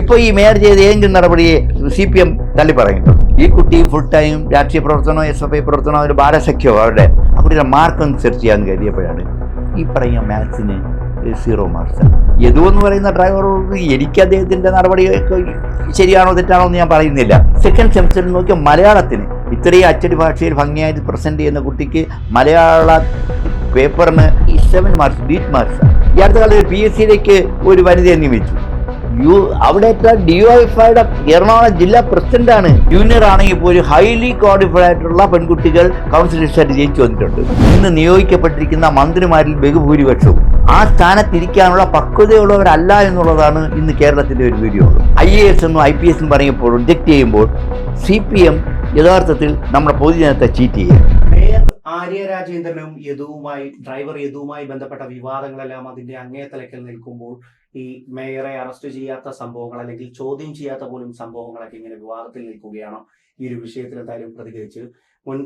ഇപ്പോൾ ഈ മേയർ ചെയ്ത ഏതെങ്കിലും നടപടിയെ സി പി എം തള്ളി പറയുന്നു ഈ കുട്ടി ഫുൾ ടൈം രാഷ്ട്രീയ പ്രവർത്തനോ എസ് എഫ് ഐ പ്രവർത്തനമോ ഒരു ബാലസഖ്യമോ അവരുടെ കുട്ടിയുടെ മാർക്ക് അനുസരിച്ച് ചെയ്യാൻ കരുതിയപ്പോഴാണ് ഈ പറയുന്ന മാത്സിന് സീറോ മാർക്സ് യദു എന്ന് പറയുന്ന ഡ്രൈവറോട് എനിക്ക് അദ്ദേഹത്തിന്റെ നടപടിയൊക്കെ ശരിയാണോ തെറ്റാണോ എന്ന് ഞാൻ പറയുന്നില്ല. സെക്കൻഡ് സെമിസ്റ്ററിൽ നോക്കിയാൽ മലയാളത്തിന് ഇത്രയും അച്ചടി ഭാഷയിൽ ഭംഗിയായിട്ട് പ്രസന്റ് ചെയ്യുന്ന കുട്ടിക്ക് മലയാള പേപ്പറിന് സെവൻ മാർക്സ് ബീറ്റ് മാർക്സ് ഈ അടുത്ത കാലത്ത് പി എസ് സിയിലേക്ക് ഒരു വനിതയെ നിയമിച്ചു. യു അവിടെ ഡി ഐയുടെ എറണാകുളം ജില്ലാ ആണ് ജൂനിയർ ആണെങ്കിൽ പോലും ഹൈലി ക്വാളിഫൈഡ് ആയിട്ടുള്ള പെൺകുട്ടികൾ കൗൺസിലേഴ്സായിട്ട് ജയിച്ചു വന്നിട്ടുണ്ട് ഇന്ന് നിയോഗിക്കപ്പെട്ടിരിക്കുന്ന മന്ത്രിമാരിൽ ബഹുഭൂരിപക്ഷവും. ആ സ്ഥാനത്തിരിക്കാനുള്ള പക്വതയുള്ളവരല്ല എന്നുള്ളതാണ് ഇന്ന് കേരളത്തിന്റെ ഒരു വീഡിയോ ഐ എ എസ് എന്നും ഐ പി എസും പറയുമ്പോൾ റിജക്ട് ചെയ്യുമ്പോൾ സി പി എം യഥാർത്ഥത്തിൽ നമ്മുടെ പൊതുജനത്തെ ചീറ്റ് ചെയ്യുക ആര്യ രാജേന്ദ്രനും യദുവുമായി ഡ്രൈവർ യദുവുമായി ബന്ധപ്പെട്ട വിവാദങ്ങളെല്ലാം അതിന്റെ അങ്ങേ തലക്കൽ നിൽക്കുമ്പോൾ ഈ മേയറെ അറസ്റ്റ് ചെയ്യാത്ത സംഭവങ്ങൾ അല്ലെങ്കിൽ ചോദ്യം ചെയ്യാത്ത പോലും സംഭവങ്ങളൊക്കെ ഇങ്ങനെ വിവാദത്തിൽ നിൽക്കുകയാണോ? ഈ ഒരു വിഷയത്തിൽ എന്തായാലും പ്രതികരിച്ച് മുൻ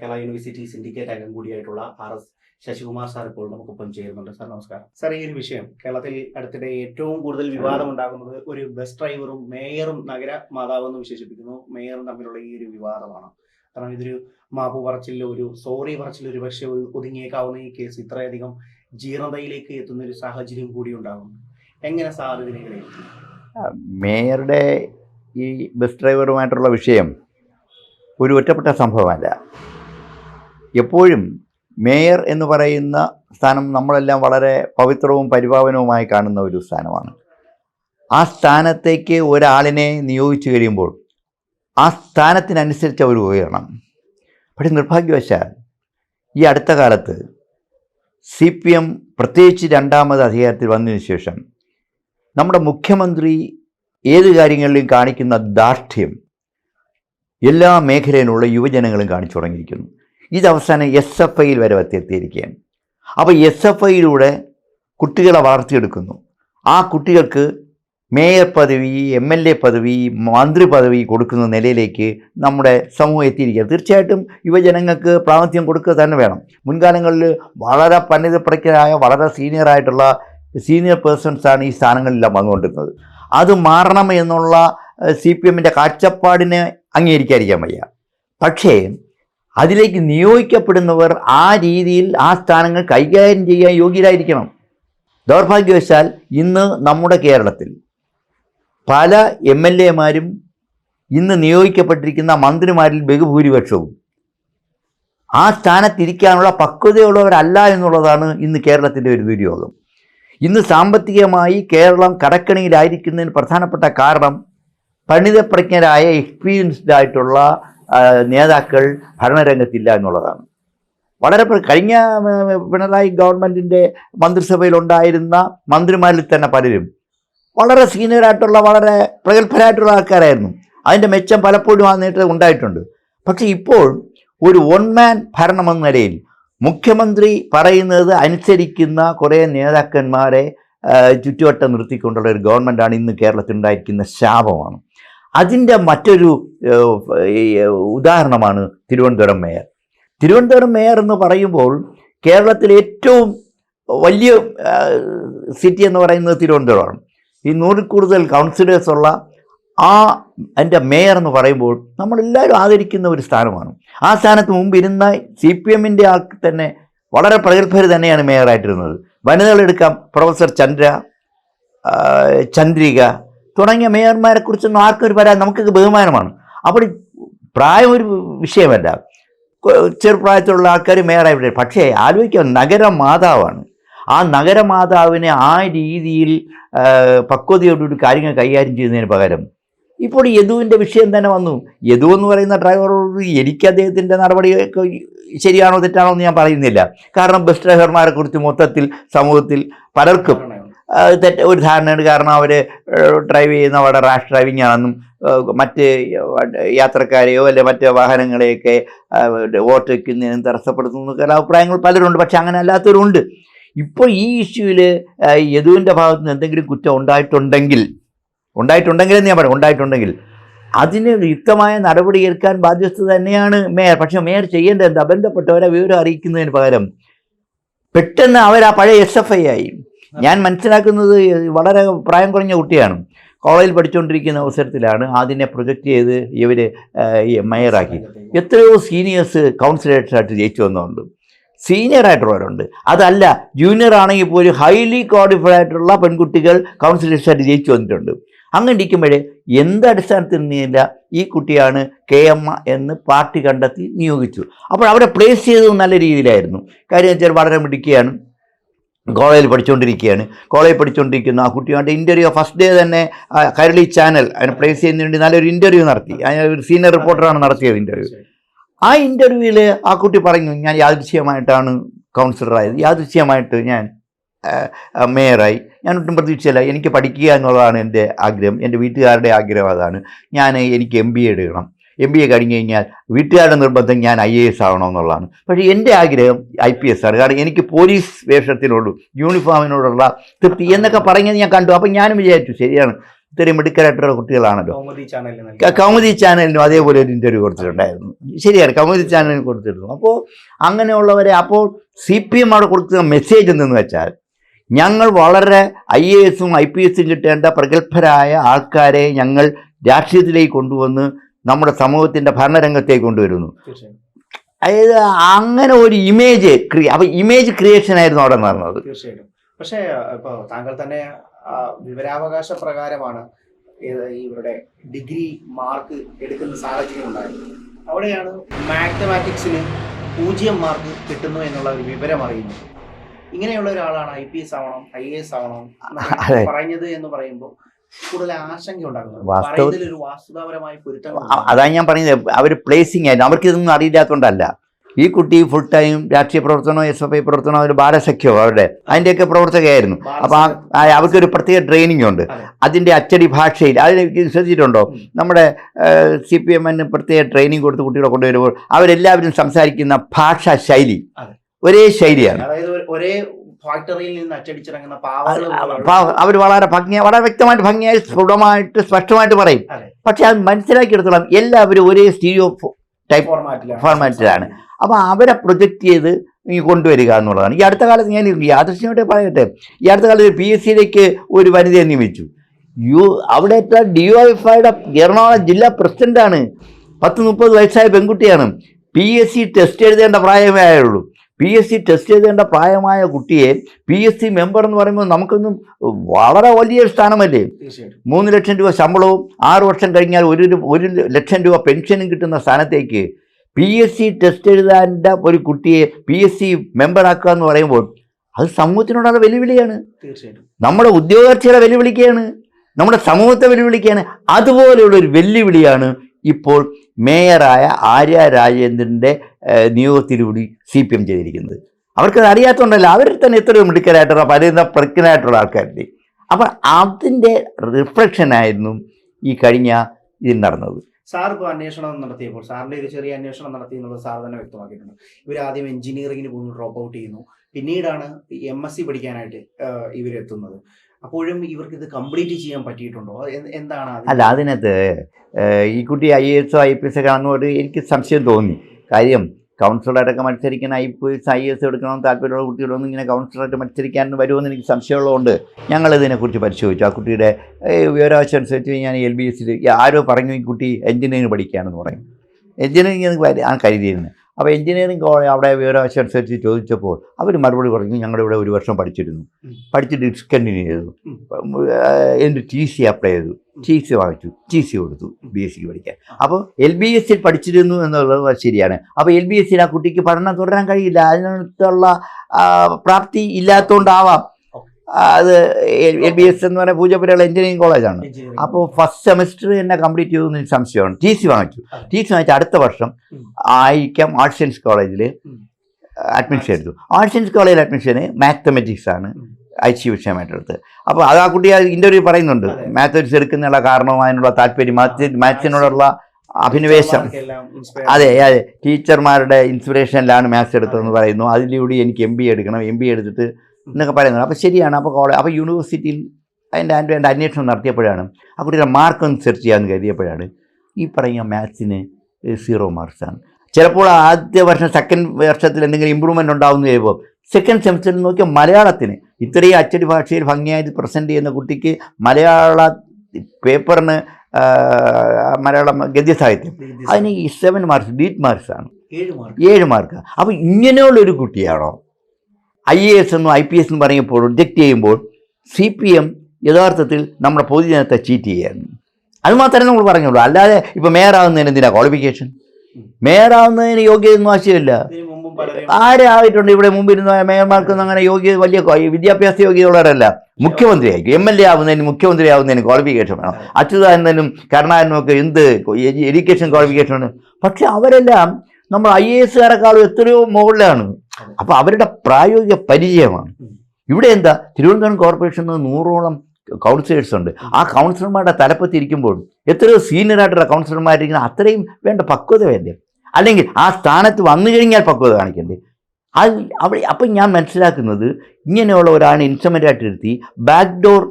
കേരള യൂണിവേഴ്സിറ്റി സിൻഡിക്കേറ്റ് അംഗം കൂടിയായിട്ടുള്ള ആർ എസ് ശശികുമാർ സാർ ഇപ്പോൾ നമുക്കൊപ്പം ചേരുന്നുണ്ട്. സാർ നമസ്കാരം. സാർ ഈ ഒരു വിഷയം കേരളത്തിൽ അടുത്തിടെ ഏറ്റവും കൂടുതൽ വിവാദം ഉണ്ടാകുന്നത് ഒരു ബസ് ഡ്രൈവറും മേയറും നഗര മാതാവെന്ന് വിശേഷിപ്പിക്കുന്നു. മേയറും തമ്മിലുള്ള ഈ ഒരു വിവാദമാണ്. കാരണം ഇതൊരു മാപ്പ് പറച്ചിൽ ഒരു സോറി പറച്ചിൽ ഒരു പക്ഷേ ഒതുങ്ങിയേക്കാവുന്ന ഈ കേസ് ഇത്രയധികം ജീർണതയിലേക്ക് എത്തുന്ന ഒരു സാഹചര്യം കൂടി ഉണ്ടാകും. എങ്ങനെ സാർ? മേയറുടെ ഈ ബസ് ഡ്രൈവറുമായിട്ടുള്ള വിഷയം ഒരു ഒറ്റപ്പെട്ട സംഭവമല്ല. എപ്പോഴും മേയർ എന്ന് പറയുന്ന സ്ഥാനം നമ്മളെല്ലാം വളരെ പവിത്രവും പരിപാവനവുമായി കാണുന്ന ഒരു സ്ഥാനമാണ്. ആ സ്ഥാനത്തേക്ക് ഒരാളിനെ നിയോഗിച്ചു കഴിയുമ്പോൾ ആ സ്ഥാനത്തിനനുസരിച്ച് അവർ ഉയരണം. പക്ഷെ നിർഭാഗ്യവശാൽ ഈ അടുത്ത കാലത്ത് സി പി എം പ്രത്യേകിച്ച് രണ്ടാമത് അധികാരത്തിൽ വന്നതിന് ശേഷം നമ്മുടെ മുഖ്യമന്ത്രി ഏത് കാര്യങ്ങളിലും കാണിക്കുന്ന ദാർഢ്യം എല്ലാ മേഖലയിലുള്ള യുവജനങ്ങളും കാണിച്ചു തുടങ്ങിയിരിക്കുന്നു. ഇത് അവസാനം എസ് എഫ് ഐയിൽ വരെ എത്തിയിരിക്കുകയാണ്. അപ്പോൾ എസ് എഫ് ഐയിലൂടെ കുട്ടികളെ വളർത്തിയെടുക്കുന്നു ആ കുട്ടികൾക്ക് മേയർ പദവി എം എൽ എ പദവി മന്ത്രി പദവി കൊടുക്കുന്ന നിലയിലേക്ക് നമ്മുടെ സമൂഹം എത്തിയിരിക്കുക തീർച്ചയായിട്ടും യുവജനങ്ങൾക്ക് പ്രാതിനിധ്യം കൊടുക്കുക തന്നെ വേണം. മുൻകാലങ്ങളിൽ വളരെ പണ്ഡിതപ്രജ്ഞരായ വളരെ സീനിയർ ആയിട്ടുള്ള സീനിയർ പേഴ്സൺസാണ് ഈ സ്ഥാനങ്ങളിലെല്ലാം വന്നുകൊണ്ടിരുന്നത്. അത് മാറണം എന്നുള്ള സി പി എമ്മിന്റെ കാഴ്ചപ്പാടിനെ അംഗീകരിക്കാതിരിക്കാൻ വയ്യ. പക്ഷേ അതിലേക്ക് നിയോഗിക്കപ്പെടുന്നവർ ആ രീതിയിൽ ആ സ്ഥാനങ്ങൾ കൈകാര്യം ചെയ്യാൻ യോഗ്യരായിരിക്കണം. ദൗർഭാഗ്യവശാൽ ഇന്ന് നമ്മുടെ കേരളത്തിൽ പല എം എൽ എമാരും ഇന്ന് നിയോഗിക്കപ്പെട്ടിരിക്കുന്ന മന്ത്രിമാരിൽ ബഹുഭൂരിപക്ഷവും ആ സ്ഥാനത്തിരിക്കാനുള്ള പക്വതയുള്ളവരല്ല എന്നുള്ളതാണ് ഇന്ന് കേരളത്തിന്റെ ഒരു ദുര്യോഗം. ഇന്ന് സാമ്പത്തികമായി കേരളം കടക്കണിയിലായിരിക്കുന്നതിന് പ്രധാനപ്പെട്ട കാരണം പണ്ഡിതപ്രജ്ഞരായ എക്സ്പീരിയൻസ്ഡ് ആയിട്ടുള്ള നേതാക്കൾ ഭരണരംഗത്തില്ല എന്നുള്ളതാണ്. വളരെ കഴിഞ്ഞ പിണറായി ഗവൺമെന്റിന്റെ മന്ത്രിസഭയിലുണ്ടായിരുന്ന മന്ത്രിമാരിൽ തന്നെ പലരും വളരെ സീനിയറായിട്ടുള്ള വളരെ പ്രഗത്ഭരായിട്ടുള്ള ആൾക്കാരായിരുന്നു. അതിന്റെ മെച്ചം പലപ്പോഴും ആ നേട്ടം ഉണ്ടായിട്ടുണ്ട്. പക്ഷേ ഇപ്പോൾ ഒരു വൺ മാൻ ഭരണമെന്ന നിലയിൽ മുഖ്യമന്ത്രി പറയുന്നത് അനുസരിക്കുന്ന കുറേ നേതാക്കന്മാരെ ചുറ്റുവട്ടം നിർത്തിക്കൊണ്ടുള്ള ഒരു ഗവൺമെന്റാണ് ഇന്ന് കേരളത്തിൽ ഉണ്ടായിരിക്കുന്ന ശാപമാണ്. അതിന്റെ മറ്റൊരു ഉദാഹരണമാണ് തിരുവനന്തപുരം മേയർ. തിരുവനന്തപുരം മേയർ എന്ന് പറയുമ്പോൾ കേരളത്തിലെ ഏറ്റവും വലിയ സിറ്റി എന്ന് പറയുന്നത് തിരുവനന്തപുരമാണ്. ഈ നൂറിൽ കൂടുതൽ കൗൺസിലേഴ്സ് ഉള്ള ആ എന്റെ മേയർ എന്ന് പറയുമ്പോൾ നമ്മളെല്ലാവരും ആദരിക്കുന്ന ഒരു സ്ഥാനമാണ്. ആ സ്ഥാനത്ത് മുമ്പ് ഇരുന്ന സി പി എമ്മിന്റെ ആൾക്ക് തന്നെ വളരെ പ്രഗത്ഭർ തന്നെയാണ് മേയറായിട്ടിരുന്നത്. വനിതകളെടുക്കാം പ്രൊഫസർ ചന്ദ്ര ചന്ദ്രിക തുടങ്ങിയ മേയർമാരെ കുറിച്ചൊന്നും ആർക്കും ഒരു പരാതി നമുക്കൊക്കെ ബഹുമാനമാണ്. അപ്പോൾ പ്രായം ഒരു വിഷയമല്ല. ചെറുപ്രായത്തിലുള്ള ആൾക്കാർ മേയറായി വിടും പക്ഷേ ആലോചിക്കാം നഗരമാതാവാണ്. ആ നഗരമാതാവിനെ ആ രീതിയിൽ പക്വതയോടുകൂടി കാര്യങ്ങൾ കൈകാര്യം ചെയ്യുന്നതിന് പകരം ഇപ്പോൾ യദുവിന്റെ വിഷയം തന്നെ വന്നു. യദു എന്ന് പറയുന്ന ഡ്രൈവറോട് എനിക്ക് അദ്ദേഹത്തിന്റെ നടപടിയൊക്കെ ശരിയാണോ തെറ്റാണോ എന്ന് ഞാൻ പറയുന്നില്ല. കാരണം ബസ് ഡ്രൈവർമാരെ കുറിച്ച് മൊത്തത്തിൽ സമൂഹത്തിൽ പലർക്കും തെറ്റ ഒരു ധാരണയാണ് കാരണം അവർ ഡ്രൈവ് ചെയ്യുന്ന അവിടെ റാഷ് ഡ്രൈവിംഗ് ആണെന്നും മറ്റ് യാത്രക്കാരെയോ അല്ലെ മറ്റ് വാഹനങ്ങളെയൊക്കെ ഓവർടേക്കുന്നതിനും തടസ്സപ്പെടുത്തുന്ന അഭിപ്രായങ്ങൾ പലരുണ്ട്. പക്ഷെ അങ്ങനെ അല്ലാത്തവരുണ്ട്. ഇപ്പോൾ ഈ ഇഷ്യൂവിൽ യദുവിന്റെ ഭാഗത്തുനിന്ന് എന്തെങ്കിലും കുറ്റം ഉണ്ടായിട്ടുണ്ടെങ്കിൽ ഉണ്ടായിട്ടുണ്ടെങ്കിൽ ഞാൻ പറയാം. ഉണ്ടായിട്ടുണ്ടെങ്കിൽ. അതിന് യുക്തമായ നടപടി എടുക്കാൻ ബാധ്യസ്ഥ തന്നെയാണ് മേയർ. പക്ഷെ മേയർ ചെയ്യേണ്ടത് എന്താ? ബന്ധപ്പെട്ടവരെ വിവരം അറിയിക്കുന്നതിന് പകരം പെട്ടെന്ന് അവർ ആ പഴയ എസ് എഫ് ഐ ആയി. ഞാൻ മനസ്സിലാക്കുന്നത് വളരെ പ്രായം കുറഞ്ഞ കുട്ടിയാണ്. കോളേജിൽ പഠിച്ചുകൊണ്ടിരിക്കുന്ന അവസരത്തിലാണ് അതിനെ പ്രൊജക്റ്റ് ചെയ്ത് ഇവർ മേയറാക്കി എത്രയോ സീനിയേഴ്സ് കൗൺസിലേഴ്സായിട്ട് ജയിച്ചു വന്നതുണ്ട് സീനിയർ ആയിട്ടുള്ളവരുണ്ട്. അതല്ല ജൂനിയർ ആണെങ്കിൽ പോലും ഹൈലി ക്വാളിഫൈഡ് ആയിട്ടുള്ള പെൺകുട്ടികൾ കൗൺസിലേഴ്സായിട്ട് ജയിച്ചു വന്നിട്ടുണ്ട്. അങ്ങനെ ഇരിക്കുമ്പോഴേ എന്ത് അടിസ്ഥാനത്തിൽ നിന്നില്ല ഈ കുട്ടിയാണ് കെ എമ്മ എന്ന് പാർട്ടി കണ്ടെത്തി നിയോഗിച്ചു. അപ്പോൾ അവരെ പ്ലേസ് ചെയ്തത് നല്ല രീതിയിലായിരുന്നു. കാര്യം വെച്ചാൽ വളരെ മിടുക്കിയാണ്. കോളേജിൽ പഠിച്ചുകൊണ്ടിരിക്കുകയാണ്. കോളേജിൽ പഠിച്ചുകൊണ്ടിരിക്കുന്ന. ആ കുട്ടിയുമായിട്ട് ഇന്റർവ്യൂ ഫസ്റ്റ് ഡേ തന്നെ കരളി ചാനൽ അതിനെ പ്ലേസ് ചെയ്യുന്നതിന് വേണ്ടി നല്ലൊരു ഇന്റർവ്യൂ നടത്തി. ഒരു സീനിയർ റിപ്പോർട്ടറാണ് നടത്തിയത് ഇന്റർവ്യൂ ആ ഇന്റർവ്യൂവിൽ ആ കുട്ടി പറഞ്ഞു ഞാൻ യാദൃശ്യമായിട്ടാണ് കൗൺസിലറായത് യാദൃശ്യമായിട്ട് ഞാൻ മേയറായി. ഞാൻ ഒട്ടും പ്രതീക്ഷയില്ല എനിക്ക് പഠിക്കുക എന്നുള്ളതാണ് എന്റെ ആഗ്രഹം. എന്റെ വീട്ടുകാരുടെ ആഗ്രഹം അതാണ്. ഞാൻ എനിക്ക് എം ബി എ എടുക്കണം. എം ബി എ കഴിഞ്ഞ് കഴിഞ്ഞാൽ വീട്ടുകാരുടെ നിർബന്ധം ഞാൻ ഐ എ എസ് ആവണമെന്നുള്ളതാണ് പക്ഷേ എന്റെ ആഗ്രഹം ഐ പി എസ് ആണ്. കാരണം എനിക്ക് പോലീസ് വേഷത്തിനോടും യൂണിഫോമിനോടുള്ള തൃപ്തി എന്നൊക്കെ പറഞ്ഞത് ഞാൻ കണ്ടു. അപ്പം ഞാനും വിചാരിച്ചു ശരിയാണ്. ഇത്രയും മിടുക്കരായിട്ടുള്ള കുട്ടികളാണല്ലോ. കൗമുദി ചാനലിനും അതേപോലെ ഒരു ഇന്റർവ്യൂ കൊടുത്തിട്ടുണ്ടായിരുന്നു. ശരിയാണ് കൗമുദി ചാനലിന് കൊടുത്തിരുന്നു. അപ്പോൾ അങ്ങനെയുള്ളവരെ അപ്പോൾ സി പി എം അവിടെ കൊടുക്കുന്ന മെസ്സേജ് എന്തെന്ന് വെച്ചാൽ ഞങ്ങൾ വളരെ ഐ എ എസും ഐ പി എസും കിട്ടേണ്ട പ്രഗത്ഭരായ ആൾക്കാരെ ഞങ്ങൾ രാഷ്ട്രീയത്തിലേക്ക് കൊണ്ടുവന്ന് നമ്മുടെ സമൂഹത്തിന്റെ ഭരണരംഗത്തേക്ക് കൊണ്ടുവരുന്നു. അതായത് അങ്ങനെ ഒരു ഇമേജ് ക്രിയ അപ്പോൾ ഇമേജ് ക്രിയേഷൻ ആയിരുന്നു അവിടെ നടന്നത്. തീർച്ചയായിട്ടും. പക്ഷേ ഇപ്പൊ താങ്കൾ തന്നെ വിവരാവകാശ പ്രകാരമാണ് ഇവരുടെ ഡിഗ്രി മാർക്ക് എടുക്കുന്ന സാഹചര്യം ഉണ്ടായത്. അവിടെയാണ് മാത്തമാറ്റിക്സിന് പൂജ്യം മാർക്ക് കിട്ടുന്നു എന്നുള്ള ഒരു വിവരം അറിയുന്നു ഇങ്ങനെയുള്ള ഒരാളാണ് ഐ പി എസ് ആവണം ഐ എ എസ് ആവണം. പറഞ്ഞത് എന്ന് പറയുമ്പോൾ അതാണ് ഞാൻ പറഞ്ഞത് അവർ പ്ലേസിങ് ആയിരുന്നു. അവർക്ക് ഇതൊന്നും അറിയില്ലാത്തതുകൊണ്ടല്ല ഈ കുട്ടി ഫുൾ ടൈം രാഷ്ട്രീയ പ്രവർത്തനമോ എസ് എഫ് ഐ പ്രവർത്തനമോ ഒരു ബാലസഖ്യോ അവരുടെ. അതിന്റെയൊക്കെ പ്രവർത്തകയായിരുന്നു. അപ്പോൾ ആ അവർക്കൊരു പ്രത്യേക ട്രെയിനിങ് ഉണ്ട്. അതെ. അതിന്റെ അച്ചടി ഭാഷയിൽ അതിനെ ശ്രദ്ധിച്ചിട്ടുണ്ടോ? നമ്മുടെ സി പി എമ്മിന് പ്രത്യേക ട്രെയിനിങ് കൊടുത്ത് കുട്ടികളെ കൊണ്ടുവരുമ്പോൾ അവരെല്ലാവരും സംസാരിക്കുന്ന ഭാഷാ ശൈലി. ഒരേ ശൈലിയാണ്. അതായത് ഒരു- ഒരേ ഫാക്ടറിയിൽ നിന്ന് അച്ചടിച്ചിറങ്ങുന്ന പാവകൾ അവർ വളരെ ഭംഗി വളരെ വ്യക്തമായിട്ട് ഭംഗിയായി സ്ഫുടമായിട്ട് സ്പഷ്ടമായിട്ട് പറയും. പക്ഷെ അത് മനസ്സിലാക്കിയെടുത്തോളം എല്ലാവരും ഒരേ സ്റ്റീരിയോ ടൈപ്പ് ഫോർമാറ്റിലാണ് അപ്പോൾ അവരെ പ്രൊജക്റ്റ് ചെയ്ത് ഈ കൊണ്ടുവരിക എന്നുള്ളതാണ്. ഈ അടുത്ത കാലത്ത് ഞാൻ യാദൃശ്യമായിട്ട് പറയട്ടെ. ഈ അടുത്ത കാലത്ത് പി എസ് സിയിലേക്ക് ഒരു വനിതയെ നിയമിച്ചു. യു അവിടെ ഡി എഫ് ഐയുടെ എറണാകുളം ജില്ലാ പ്രസിഡന്റാണ്. പത്ത് മുപ്പത് വയസ്സായ പെൺകുട്ടിയാണ്. പി എസ് സി ടെസ്റ്റ് എഴുതേണ്ട പ്രായമേ ആയുള്ളൂ. പി എസ് സി ടെസ്റ്റ് ചെയ്തേണ്ട പ്രായമായ കുട്ടിയെ പി എസ് സി മെമ്പർ എന്ന് പറയുമ്പോൾ നമുക്കൊന്നും വളരെ വലിയ സ്ഥാനമല്ലേ? മൂന്ന് ലക്ഷം രൂപ ശമ്പളവും ആറ് വർഷം കഴിഞ്ഞാൽ ഒരു ഒരു ലക്ഷം രൂപ പെൻഷനും കിട്ടുന്ന സ്ഥാനത്തേക്ക് പി എസ് സി ടെസ്റ്റ് എഴുതാന്റെ ഒരു കുട്ടിയെ പി എസ് സി മെമ്പറാക്കുക എന്ന് പറയുമ്പോൾ അത് സമൂഹത്തിനോടുള്ള വെല്ലുവിളിയാണ്. തീർച്ചയായിട്ടും. നമ്മുടെ ഉദ്യോഗാർത്ഥികളെ വെല്ലുവിളിക്കുകയാണ്. നമ്മുടെ സമൂഹത്തെ വെല്ലുവിളിക്കുകയാണ്. അതുപോലെയുള്ള ഒരു വെല്ലുവിളിയാണ് ഇപ്പോൾ മേയറായ ആര്യ രാജേന്ദ്രന്റെ നിയോഗത്തിലൂടെ സി പി എം ചെയ്തിരിക്കുന്നത്. അവർക്കത് അറിയാത്തതുകൊണ്ടല്ല അവരിൽ തന്നെ എത്രയോ മിടുക്കരായിട്ടുള്ള പരന്ന പ്രക്കനായിട്ടുള്ള ആൾക്കാരുണ്ട്. അപ്പം അതിന്റെ റിഫ്ലക്ഷനായിരുന്നു ഈ കഴിഞ്ഞ ഇതിൽ നടന്നത്. സാർ ഇപ്പോൾ അന്വേഷണം നടത്തിയപ്പോൾ സാറിന്റെ ഒരു ചെറിയ അന്വേഷണം നടത്തി എന്നുള്ളത് സാർ തന്നെ വ്യക്തമാക്കിയിട്ടുണ്ട്. ഇവർ ആദ്യം എഞ്ചിനീയറിംഗിന് പോകുന്നു ഡ്രോപ്പ് ഔട്ട് ചെയ്യുന്നു. പിന്നീടാണ് എം എസ് സി പഠിക്കാനായിട്ട് ഇവരെത്തുന്നത് അപ്പോഴും ഇവർക്ക് ഇത് കംപ്ലീറ്റ് ചെയ്യാൻ പറ്റിയിട്ടുണ്ടോ? എന്താണ് അല്ല അതിനകത്ത് ഈ കുട്ടി ഐ എ എസോ ഐ പി എസ് ഒക്കെ ആണെന്നോട് എനിക്ക് സംശയം തോന്നി. കാര്യം കൗൺസിലറായിട്ടൊക്കെ മത്സരിക്കുന്ന I P S I S എടുക്കണമെന്ന് താല്പര്യമുള്ള കുട്ടികളൊന്നും ഇങ്ങനെ കൗൺസിലറായിട്ട് മത്സരിക്കാൻ വരുമെന്ന് എനിക്ക് സംശയമുള്ളതുകൊണ്ട് ഞങ്ങൾ ഇതിനെക്കുറിച്ച് പരിശോധിച്ചു. ആ കുട്ടിയുടെ വിവരാവശ്യം അനുസരിച്ച് ഞാൻ എൽ ബി എസിൽ ആരോ പറഞ്ഞു ഈ കുട്ടി എഞ്ചിനീയറിംഗ് പഠിക്കുകയാണെന്ന് പറയും. എഞ്ചിനീയറിംഗ് എന്ന് കരുതിയിരുന്നു. അപ്പോൾ എഞ്ചിനീയറിംഗ് കോളേജ് അവിടെ വിവരാവകാശം അനുസരിച്ച് ചോദിച്ചപ്പോൾ അവർ മറുപടി പറഞ്ഞു ഞങ്ങളുടെ ഇവിടെ ഒരു വർഷം പഠിച്ചിരുന്നു. പഠിച്ചിട്ട് പഠിച്ച് ഡിസ്കണ്ടിന്യൂ ചെയ്തു. എന്റെ ടി സി അപ്ലൈ ചെയ്തു. ടി സി വാങ്ങിച്ചു. ടി സി കൊടുത്തു ബി എസ് സിക്ക് പഠിക്കാൻ. അപ്പോൾ എൽ ബി എസിൽ പഠിച്ചിരുന്നു എന്നുള്ളത് ശരിയാണ്. അപ്പോൾ എൽ ബി എസിൽ ആ കുട്ടിക്ക് പഠനം തുടരാൻ കഴിയില്ല. അതിനടുത്തുള്ള പ്രാപ്തി ഇല്ലാത്തതുകൊണ്ടാവാം അത് എൽ ബി എസ് എന്ന് പറയുന്ന പൂജപ്പുരയുള്ള എഞ്ചിനീയറിംഗ് കോളേജാണ്? അപ്പോൾ ഫസ്റ്റ് സെമസ്റ്റർ എന്നെ കംപ്ലീറ്റ് ചെയ്തു എന്ന് സംശയമാണ്. ടി സി വാങ്ങിച്ചു. ടി സി വാങ്ങിച്ച അടുത്ത വർഷം. ആയിരിക്കാം ആർട്സ് സയൻസ് കോളേജിൽ അഡ്മിഷൻ എടുത്തു. ആർട്സ് സയൻസ് കോളേജിൽ അഡ്മിഷന് മാത്തമെറ്റിക്സ് ആണ് ഉം. വിഷയമായിട്ട് വിഷയമായിട്ടെടുത്ത്. അപ്പോൾ അത് ആ കുട്ടി ഇന്റർവ്യൂ പറയുന്നുണ്ട്. മാത്തമെറ്റിക്സ് എടുക്കുന്നതിനുള്ള കാരണവും അതിനുള്ള താല്പര്യം മാത്സ് മാത്സിനോടുള്ള അഭിനിവേശം. അതെ അതെ. ടീച്ചർമാരുടെ ഇൻസ്പിറേഷനിലാണ് മാത്സ് എടുത്തതെന്ന് പറയുന്നു. അതിലൂടെ എനിക്ക് എം ബി എടുക്കണം. എം ബി എടുത്തിട്ട് എന്നൊക്കെ പറയുന്നത് അപ്പോൾ ശരിയാണ്. അപ്പോൾ കോളേജ് അപ്പോൾ യൂണിവേഴ്സിറ്റിയിൽ അതിന്റെ ആൻഡ് വേണ്ട അന്വേഷണം നടത്തിയപ്പോഴാണ്. ആ കുട്ടിയുടെ മാർക്ക് ഒന്ന് സെർച്ച് ചെയ്യാമെന്ന് കരുതിയപ്പോഴാണ് ഈ പറയുന്ന മാത്സിന് സീറോ മാർക്സാണ് ചിലപ്പോൾ ആദ്യ വർഷം സെക്കൻഡ് വർഷത്തിൽ എന്തെങ്കിലും ഇമ്പ്രൂവ്മെന്റ് ഉണ്ടാവുമെന്ന് ചെയ്യുമ്പോൾ സെക്കൻഡ് സെമിസ്റ്ററിൽ നോക്കിയാൽ മലയാളത്തിന് ഇത്രയും അച്ചടി ഭാഷയിൽ ഭംഗിയായിട്ട് പ്രസന്റ് ചെയ്യുന്ന കുട്ടിക്ക് മലയാള പേപ്പറിന് മലയാളം ഗദ്യസാഹിത്യം. അതിന് ഈ സെവൻ മാർക്സ് ഡീറ്റ് മാർക്സാണ് ഏഴ് മാർക്ക് ഏഴ് മാർക്ക് അപ്പോൾ ഇങ്ങനെയുള്ളൊരു കുട്ടിയാണോ ഐ എ എസ് എന്നും ഐ പി എസ് എന്നും പറയുമ്പോൾ റിജക്റ്റ് ചെയ്യുമ്പോൾ സി പി എം യഥാർത്ഥത്തിൽ നമ്മുടെ പൊതുജനത്തെ ചീറ്റ് ചെയ്യാണ് അത് മാത്രമേ നമ്മൾ പറഞ്ഞുള്ളൂ. അല്ലാതെ ഇപ്പോൾ മേയറാവുന്നതിന് എന്തിനാ ക്വാളിഫിക്കേഷൻ മേയറാവുന്നതിന് യോഗ്യതയൊന്നും ആവശ്യമില്ല. ഇതിനു മുമ്പും പലരെയും ആരായിട്ടുണ്ട് ഇവിടെ മുമ്പിരുന്ന മേയർമാർക്കൊന്നും അങ്ങനെ യോഗ്യത വലിയ വിദ്യാഭ്യാസ വിദ്യാഭ്യാസ യോഗ്യതയുള്ളവരല്ല. മുഖ്യമന്ത്രി ആയിരിക്കും എം എൽ എ ആവുന്നതിന് മുഖ്യമന്ത്രി ആവുന്നതിന് ക്വാളിഫിക്കേഷൻ വേണം. അച്യുതാനന്ദനും കരുണാകരനും ഒക്കെ എന്ത് എഡ്യൂക്കേഷൻ ക്വാളിഫിക്കേഷൻ ആണ്. പക്ഷെ അവരെല്ലാം നമ്മൾ ഐ എ എസ്സുകാരെക്കാളും എത്രയോ മുകളിലാണ്. അപ്പോൾ അവരുടെ പ്രായോഗിക പരിചയമാണ്. ഇവിടെ എന്താ? തിരുവനന്തപുരം കോർപ്പറേഷനിൽ നൂറോളം കൗൺസിലേഴ്സ് ഉണ്ട്. ആ കൗൺസിലർമാരുടെ തലപ്പത്തിരിക്കുമ്പോൾ എത്രയോ സീനിയർ ആയിട്ടുള്ള കൗൺസിലർമാരിങ്ങനെ അത്രയും വേണ്ട പക്വത വേണ്ടേ? അല്ലെങ്കിൽ ആ സ്ഥാനത്ത് വന്നു കഴിഞ്ഞാൽ പക്വത കാണിക്കണ്ടേ? അത് അവിടെ അപ്പം ഞാൻ മനസ്സിലാക്കുന്നത് ഇങ്ങനെയുള്ള ഒരാളെ ഇൻസ്ട്രുമെന്റായിട്ട് ഇരുത്തി ബാക്ക്ഡോർ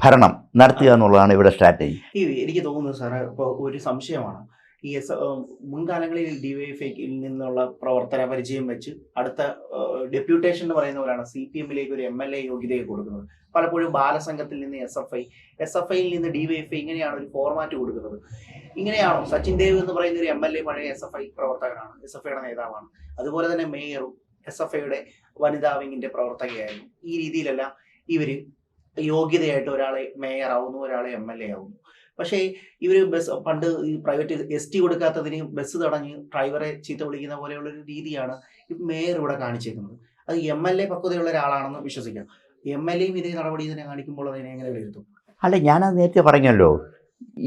ഭരണം നടത്തുക എന്നുള്ളതാണ് ഇവിടെ സ്ട്രാറ്റജി എനിക്ക് തോന്നുന്നത് സാറേ ഇപ്പോൾ ഒരു സംശയമാണ്. ഈ എസ് മുൻകാലങ്ങളിൽ ഡിവൈഎഫ്ഐയിൽ നിന്നുള്ള പ്രവർത്തന പരിചയം വെച്ച് അടുത്ത ഡെപ്യൂട്ടേഷൻ എന്ന് പറയുന്ന പോലെയാണ് സി പി എമ്മിലേക്ക് ഒരു എം എൽ എ യോഗ്യതയെ കൊടുക്കുന്നത്. പലപ്പോഴും ബാലസംഘത്തിൽ നിന്ന് S F I S F ഐയിൽ നിന്ന് ഡിവൈഎഫ്ഐ ഇങ്ങനെയാണ് ഒരു ഫോർമാറ്റ് കൊടുക്കുന്നത്. ഇങ്ങനെയാണോ? സച്ചിൻ ദേവ് എന്ന് പറയുന്ന ഒരു എം എൽ എ പഴയ എസ് എഫ് ഐ പ്രവർത്തകനാണ് എസ് എഫ് ഐയുടെ നേതാവാണ്. അതുപോലെ തന്നെ മേയറും എസ് എഫ് ഐയുടെ വനിതാ വിങ്ങിന്റെ പ്രവർത്തകയായിരുന്നു. ഈ രീതിയിലെല്ലാം ഇവർ യോഗ്യതയായിട്ട് ഒരാളെ മേയർ ആവുന്നു ഒരാളെ എം എൽ എ ആവുന്നു. പക്ഷേ ഇവർ ബസ് പണ്ട് ഈ പ്രൈവറ്റ് എസ് ടി കൊടുക്കാത്തതിന് ബസ് തടഞ്ഞ് ഡ്രൈവറെ ചീത്ത വിളിക്കുന്ന പോലെയുള്ള ഒരു രീതിയാണ് മേയർ ഇവിടെ കാണിച്ചേക്കുന്നത്. അത് എം എൽ എ പക്വതയുള്ള ഒരാളാണെന്ന് വിശ്വസിക്കാം. എം എൽ എയും ഇതേ നടപടി തന്നെ കാണിക്കുമ്പോൾ അതിനെ എങ്ങനെ വിലയിരുത്തും? അല്ല ഞാനത് നേരത്തെ പറഞ്ഞല്ലോ.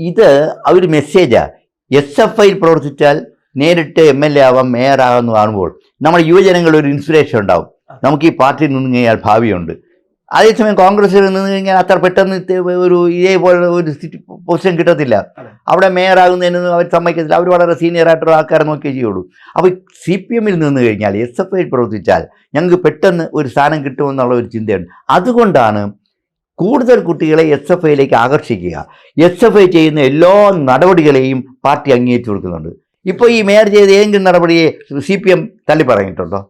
ഇത് ഒരു മെസ്സേജാ എസ് എഫ് ഐയിൽ പ്രവർത്തിച്ചാൽ നേരിട്ട് എം എൽ എ ആവാം മേയർ ആകാമെന്ന് കാണുമ്പോൾ നമ്മുടെ യുവജനങ്ങൾ ഒരു ഇൻസ്പിറേഷൻ ഉണ്ടാവും. നമുക്ക് ഈ പാർട്ടിയിൽ നിന്ന് കഴിഞ്ഞാൽ ഭാവിയുണ്ട്. അതേസമയം കോൺഗ്രസ്സിൽ നിന്ന് കഴിഞ്ഞാൽ അത്ര പെട്ടെന്ന് ഒരു ഇതേപോലെ ഒരു പൊസിഷൻ കിട്ടത്തില്ല. അവിടെ മേയറാകുന്നതിന് അവർ സമ്മതിക്കത്തില്ല. അവർ വളരെ സീനിയർ ആയിട്ടുള്ള ആൾക്കാരെ നോക്കിയേ ചെയ്യുള്ളൂ. അപ്പോൾ സി പി എമ്മിൽ നിന്ന് കഴിഞ്ഞാൽ എസ് എഫ് ഐയിൽ പ്രവർത്തിച്ചാൽ ഞങ്ങൾക്ക് പെട്ടെന്ന് ഒരു സ്ഥാനം കിട്ടുമെന്നുള്ള ഒരു ചിന്തയുണ്ട്. അതുകൊണ്ടാണ് കൂടുതൽ കുട്ടികളെ എസ് എഫ് ഐയിലേക്ക് ആകർഷിക്കുക. എസ് എഫ് ഐ ചെയ്യുന്ന എല്ലാ നടപടികളെയും പാർട്ടി അംഗീകരിച്ചു കൊടുക്കുന്നുണ്ട്. ഇപ്പോൾ ഈ മേയർ ചെയ്ത ഏതെങ്കിലും നടപടിയെ സി പി എം തള്ളി പറഞ്ഞിട്ടുണ്ടോ?